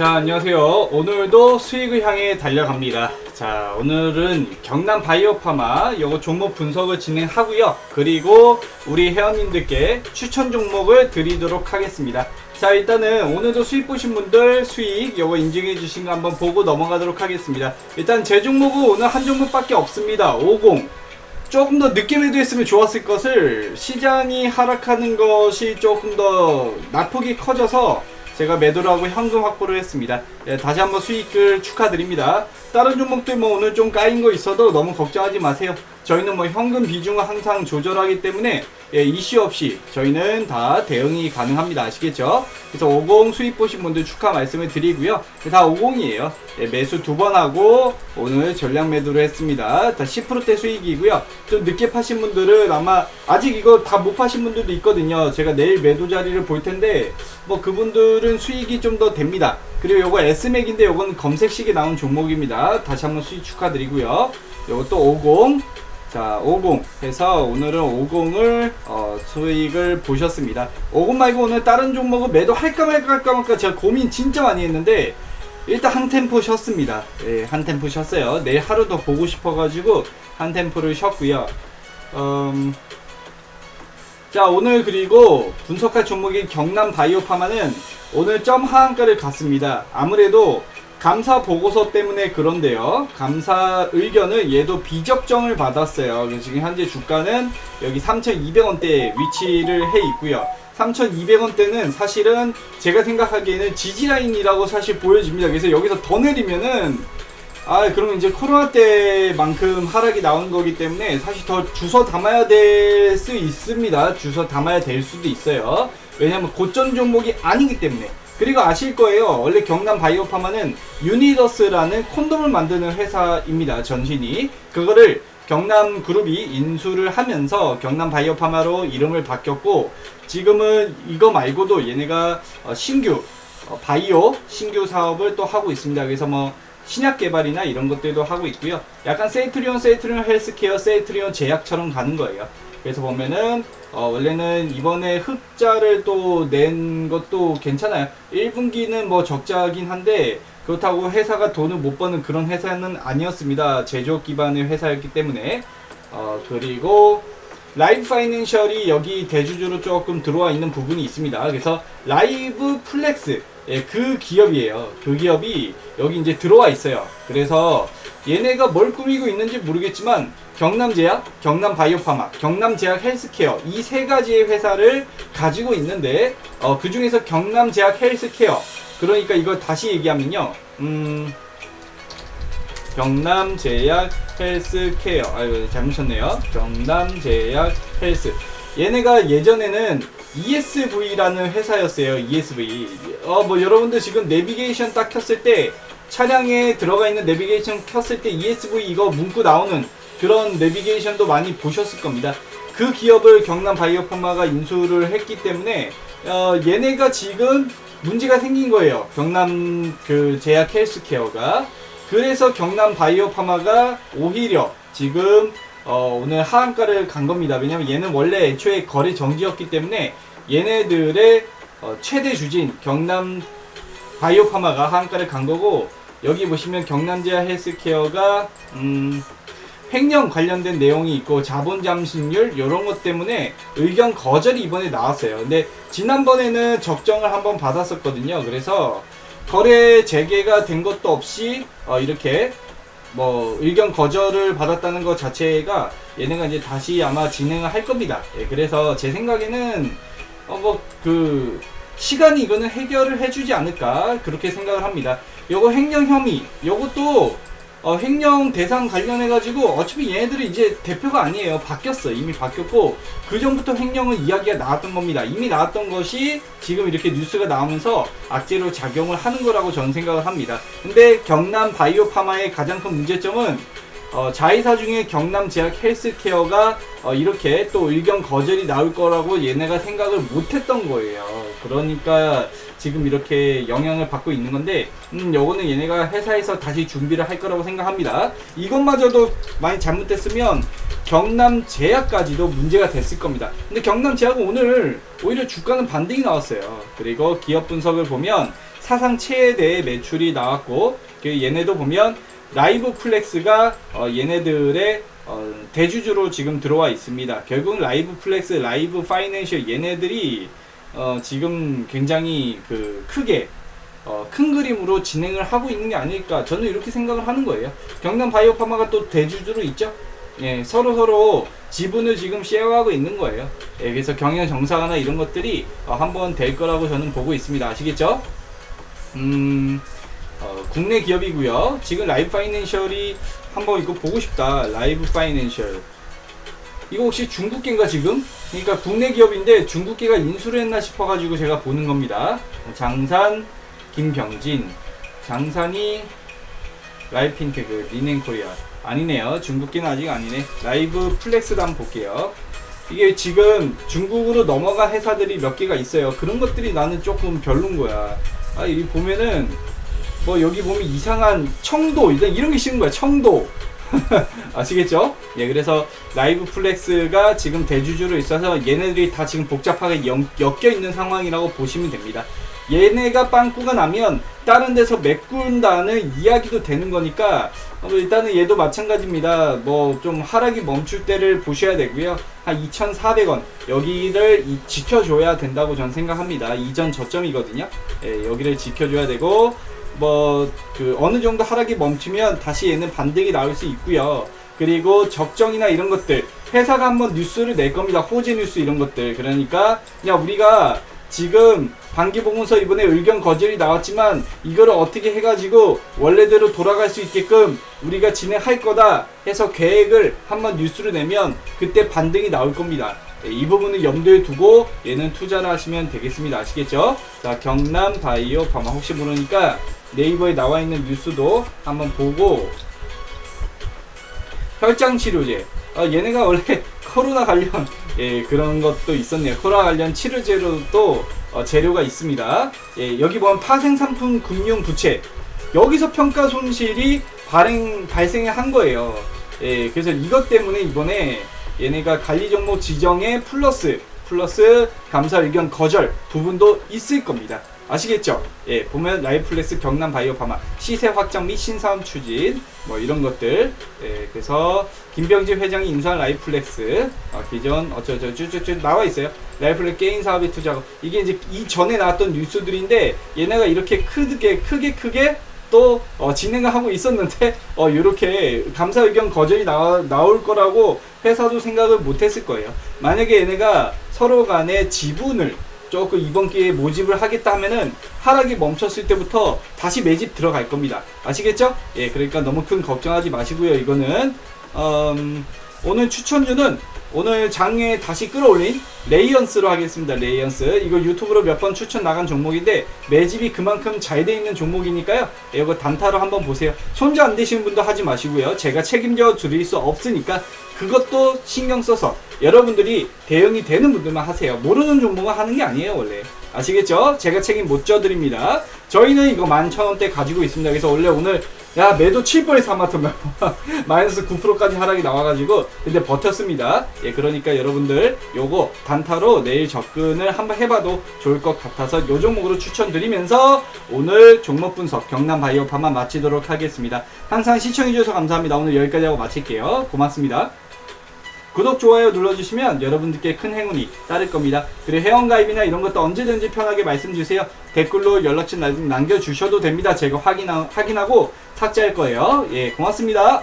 자, 안녕하세요. 오늘도 수익을 향해 달려갑니다. 자, 오늘은 경남 바이오파마 요거 종목 분석을 진행하고요. 그리고 우리 회원님들께 추천 종목을 드리도록 하겠습니다. 자, 일단은 오늘도 수익 보신 분들 수익 요거 인증해 주신 거 한번 보고 넘어가도록 하겠습니다. 일단 제 종목은 오늘 한 종목밖에 없습니다. 50. 조금 더 늦게 매도했으면 좋았을 것을 시장이 하락하는 것이 조금 더 낙폭이 커져서 제가 매도를 하고 현금 확보를 했습니다. 예, 다시 한번 수익을 축하드립니다. 다른 종목들 뭐 오늘 좀 까인 거 있어도 너무 걱정하지 마세요. 저희는 뭐 현금 비중을 항상 조절하기 때문에 예, 이슈 없이 저희는 다 대응이 가능합니다. 아시겠죠? 그래서 50 수익 보신 분들 축하 말씀을 드리고요. 다 50이에요. 예, 매수 두 번 하고 오늘 전량 매도를 했습니다. 다 10%대 수익이고요. 좀 늦게 파신 분들은 아마 아직 이거 다 못 파신 분들도 있거든요. 제가 내일 매도 자리를 볼 텐데 뭐 그분들은 수익이 좀 더 됩니다. 그리고 요거 S맥인데 요건 검색식에 나온 종목입니다. 다시 한번 수익 축하드리고요. 요것도 50 자, 50 해서 오늘은 50을 어, 수익을 보셨습니다. 50 말고 오늘 다른 종목은 매도 할까 말까 할까 말까 제가 고민 진짜 많이 했는데 일단 한 템포 쉬었습니다. 예, 한 템포 쉬었어요. 내일 하루 더 보고 싶어가지고 한 템포를 쉬었고요. 음, 자 오늘 그리고 분석할 종목인 경남 바이오파마는 오늘 점 하한가를 갔습니다. 아무래도 감사 보고서 때문에 그런데요. 감사 의견을 얘도 비적정을 받았어요. 지금 현재 주가는 여기 3,200원대에 위치를 해 있고요. 3,200원대는 사실은 제가 생각하기에는 지지라인이라고 사실 보여집니다. 그래서 여기서 더 내리면은 아 그러면 이제 코로나 때만큼 하락이 나온 거기 때문에 사실 더 주워 담아야 될 수 있습니다. 주워 담아야 될 수도 있어요. 왜냐면 고점 종목이 아니기 때문에. 그리고 아실 거예요. 원래 경남 바이오파마는 유니더스라는 콘돔을 만드는 회사입니다. 전신이. 그거를 경남 그룹이 인수를 하면서 경남 바이오파마로 이름을 바뀌었고 지금은 이거 말고도 얘네가 어, 신규 어, 바이오 신규 사업을 또 하고 있습니다. 그래서 뭐 신약 개발이나 이런 것들도 하고 있고요. 약간 세이트리온, 세이트리온 헬스케어, 세이트리온 제약처럼 가는 거예요. 그래서 보면은 어, 원래는 이번에 흑자를 또 낸 것도 괜찮아요. 1분기는 뭐 적자긴 한데 그렇다고 회사가 돈을 못 버는 그런 회사는 아니었습니다. 제조업 기반의 회사였기 때문에 어, 그리고 라이브 파이낸셜이 여기 대주주로 조금 들어와 있는 부분이 있습니다. 그래서 라이브 플렉스 예, 그 기업이에요. 그 기업이 여기 이제 들어와 있어요. 그래서 얘네가 뭘 꾸미고 있는지 모르겠지만 경남제약, 경남바이오파마, 경남제약 헬스케어 이 세 가지의 회사를 가지고 있는데 어, 그 중에서 경남제약 헬스케어 그러니까 이걸 다시 얘기하면요. 음, 경남제약 헬스케어 아유 잘못 쳤네요. 경남제약 헬스 얘네가 예전에는 ESV라는 회사였어요. ESV. 어, 뭐 여러분들 지금 내비게이션 딱 켰을 때 차량에 들어가 있는 내비게이션 켰을 때 ESV 이거 문구 나오는 그런 내비게이션도 많이 보셨을 겁니다. 그 기업을 경남 바이오파마가 인수를 했기 때문에 어, 얘네가 지금 문제가 생긴 거예요. 경남 그 제약 헬스케어가 그래서 경남 바이오파마가 오히려 지금 어, 오늘 하한가를 간 겁니다. 왜냐면 얘는 원래 애초에 거래 정지였기 때문에 얘네들의 어, 최대 주진 경남 바이오파마가 하한가를 간 거고 여기 보시면 경남제야 헬스케어가 음, 횡령 관련된 내용이 있고 자본 잠식률 이런 것 때문에 의견 거절이 이번에 나왔어요. 근데 지난번에는 적정을 한번 받았었거든요. 그래서 거래 재개가 된 것도 없이 어, 이렇게 뭐 의견 거절을 받았다는 것 자체가 얘네가 이제 다시 아마 진행을 할 겁니다. 예, 그래서 제 생각에는 어 뭐 그 시간이 이거는 해결을 해주지 않을까 그렇게 생각을 합니다. 요거 횡령 혐의 요것도 어, 횡령 대상 관련해 가지고 어차피 얘네들이 이제 대표가 아니에요. 바뀌었어. 이미 바뀌었고 그 전부터 횡령은 이야기가 나왔던 겁니다. 이미 나왔던 것이 지금 이렇게 뉴스가 나오면서 악재로 작용을 하는 거라고 저는 생각을 합니다. 근데 경남 바이오파마의 가장 큰 문제점은 어, 자회사 중에 경남 제약 헬스케어가 어, 이렇게 또 의견 거절이 나올 거라고 얘네가 생각을 못했던 거예요. 그러니까 지금 이렇게 영향을 받고 있는 건데, 음, 요거는 얘네가 회사에서 다시 준비를 할 거라고 생각합니다. 이것마저도 많이 잘못됐으면 경남 제약까지도 문제가 됐을 겁니다. 근데 경남 제약은 오늘 오히려 주가는 반등이 나왔어요. 그리고 기업 분석을 보면 사상 최대 매출이 나왔고, 그 얘네도 보면 라이브 플렉스가 어, 얘네들의 어, 대주주로 지금 들어와 있습니다. 결국 라이브 플렉스, 라이브 파이낸셜 얘네들이 어, 지금 굉장히 그 크게 어, 큰 그림으로 진행을 하고 있는 게 아닐까 저는 이렇게 생각을 하는 거예요. 경남 바이오파마가 또 대주주로 있죠. 예, 서로 서로 지분을 지금 쉐어하고 있는 거예요. 예, 그래서 경영 정상화나 이런 것들이 어, 한번 될 거라고 저는 보고 있습니다. 아시겠죠? 음, 어, 국내 기업이고요. 지금 라이브 파이낸셜이 한번 이거 보고 싶다. 라이브 파이낸셜. 이거 혹시 중국계인가 지금? 그러니까 국내 기업인데 중국계가 인수를 했나 싶어가지고 제가 보는 겁니다. 장산, 김병진, 장산이 라이브 핀테그, 리넨코리아. 아니네요. 중국계는 아직 아니네. 라이브 플렉스도 한번 볼게요. 이게 지금 중국으로 넘어간 회사들이 몇 개가 있어요. 그런 것들이 나는 조금 별론 거야. 아, 이 보면은 뭐 여기 보면 이상한 청도 이런 게 쉬운 거야. 청도. 아시겠죠? 예, 그래서 라이브 플렉스가 지금 대주주로 있어서 얘네들이 다 지금 복잡하게 연, 엮여 있는 상황이라고 보시면 됩니다. 얘네가 빵꾸가 나면 다른 데서 메꾼다는 이야기도 되는 거니까 어, 일단은 얘도 마찬가지입니다. 뭐 좀 하락이 멈출 때를 보셔야 되고요. 한 2,400원 여기를 이- 지켜줘야 된다고 저는 생각합니다. 이전 저점이거든요. 예, 여기를 지켜줘야 되고 뭐 그 어느 정도 하락이 멈추면 다시 얘는 반등이 나올 수 있고요. 그리고 적정이나 이런 것들 회사가 한번 뉴스를 낼 겁니다. 호재 뉴스 이런 것들. 그러니까 야 우리가 지금 반기 보고서 이번에 의견 거절이 나왔지만 이거를 어떻게 해가지고 원래대로 돌아갈 수 있게끔 우리가 진행할 거다 해서 계획을 한번 뉴스를 내면 그때 반등이 나올 겁니다. 네, 이 부분을 염두에 두고 얘는 투자를 하시면 되겠습니다. 아시겠죠? 자, 경남 바이오 파마 혹시 모르니까 네이버에 나와 있는 뉴스도 한번 보고 혈장 치료제. 어, 얘네가 원래 코로나 관련 예, 그런 것도 있었네요. 코로나 관련 치료제로도 어, 재료가 있습니다. 예, 여기 보면 파생상품 금융 부채. 여기서 평가 손실이 발행 발생을 한 거예요. 예, 그래서 이것 때문에 이번에 얘네가 관리 종목 지정에 플러스 플러스 감사 의견 거절 부분도 있을 겁니다. 아시겠죠? 예, 보면 라이플렉스 경남 바이오 파마 시세 확장 및 신사업 추진 뭐 이런 것들. 예, 그래서 김병진 회장이 인수한 라이플렉스 어, 기존 어쩌저쩌저쩌 나와 있어요. 라이플렉스 게임 사업에 투자하고 이게 이제 이 전에 나왔던 뉴스들인데 얘네가 이렇게 크게 크게 크게 또 어, 진행을 하고 있었는데 어, 이렇게 감사 의견 거절이 나와, 나올 거라고 회사도 생각을 못했을 거예요. 만약에 얘네가 서로 간에 지분을 조금 이번 기회에 모집을 하겠다 하면은 하락이 멈췄을 때부터 다시 매집 들어갈 겁니다. 아시겠죠? 예, 그러니까 너무 큰 걱정하지 마시고요. 이거는 음, 오늘 추천주는 오늘 장에 다시 끌어올린 레이언스로 하겠습니다. 레이언스 이거 유튜브로 몇 번 추천 나간 종목인데 매집이 그만큼 잘 돼 있는 종목이니까요. 예, 이거 단타로 한번 보세요. 손자 안 되시는 분도 하지 마시고요. 제가 책임져 드릴 수 없으니까 그것도 신경 써서 여러분들이 대응이 되는 분들만 하세요. 모르는 종목은 하는 게 아니에요, 원래. 아시겠죠? 제가 책임 못 져드립니다. 저희는 이거 11,000원대 가지고 있습니다. 그래서 원래 오늘 야 매도 7%에 사마트면 마이너스 9%까지 하락이 나와가지고 근데 버텼습니다. 예, 그러니까 여러분들 요거 단타로 내일 접근을 한번 해봐도 좋을 것 같아서 요 종목으로 추천드리면서 오늘 종목 분석 경남 바이오파만 마치도록 하겠습니다. 항상 시청해주셔서 감사합니다. 오늘 여기까지 하고 마칠게요. 고맙습니다. 구독, 좋아요 눌러주시면 여러분들께 큰 행운이 따를 겁니다. 그리고 회원가입이나 이런 것도 언제든지 편하게 말씀 주세요. 댓글로 연락처 남- 남겨주셔도 됩니다. 제가 확인, 확인하고 삭제할 거예요. 예, 고맙습니다.